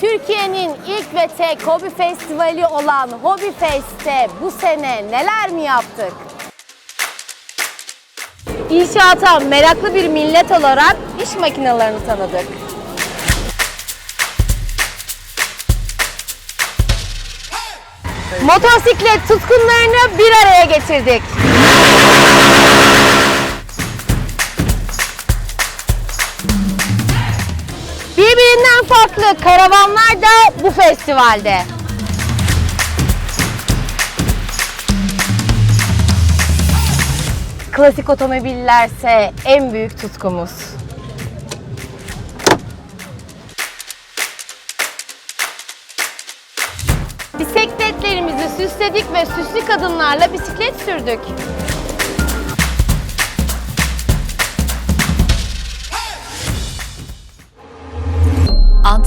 Türkiye'nin ilk ve tek hobi festivali olan Hobby Fest'te bu sene neler mi yaptık? İnşaata meraklı bir millet olarak iş makinelerini tanıdık. Motosiklet tutkunlarını bir araya getirdik. Farklı karavanlar da bu festivalde. Klasik otomobillerse en büyük tutkumuz. Bisikletlerimizi süsledik ve süslü kadınlarla bisiklet sürdük.